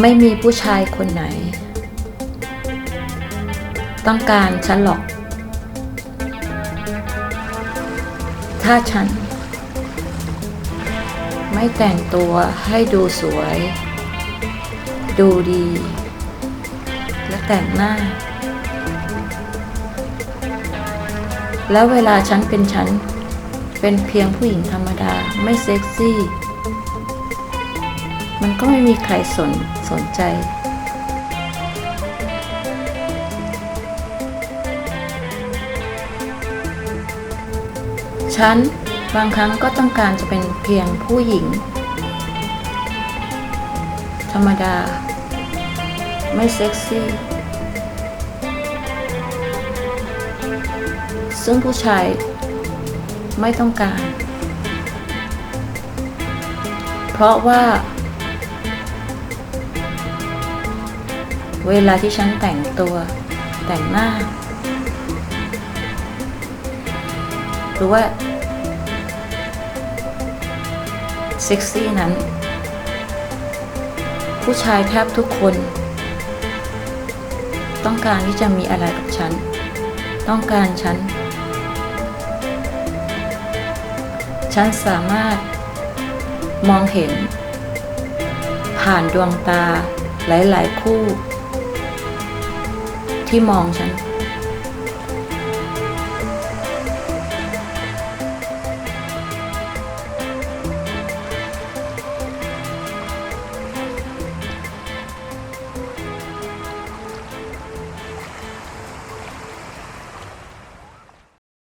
ไม่มีผู้ชายคนไหน ต้องการฉันหรอก ถ้าฉัน ไม่แต่งตัวให้ดูสวย ดูดี และแต่งหน้า แล้วเวลาฉันเป็นฉัน เป็นเพียงผู้หญิงธรรมดาไม่เซ็กซี่ มันก็ไม่มีใครสนสนใจฉันบางครั้งก็ต้องการจะเป็นเพียงผู้หญิง ธรรมดา ไม่เซ็กซี่ ซึ่งผู้ชายไม่ต้องการ เพราะว่า เวลาที่ฉันแต่งตัวแต่งหน้า หรือว่าเซ็กซี่นั้น ผู้ชายแทบทุกคน ต้องการที่จะมีอะไรกับฉัน ต้องการฉัน ฉันสามารถมองเห็น ผ่านดวงตาหลาย ๆ คู่ ที่มองฉัน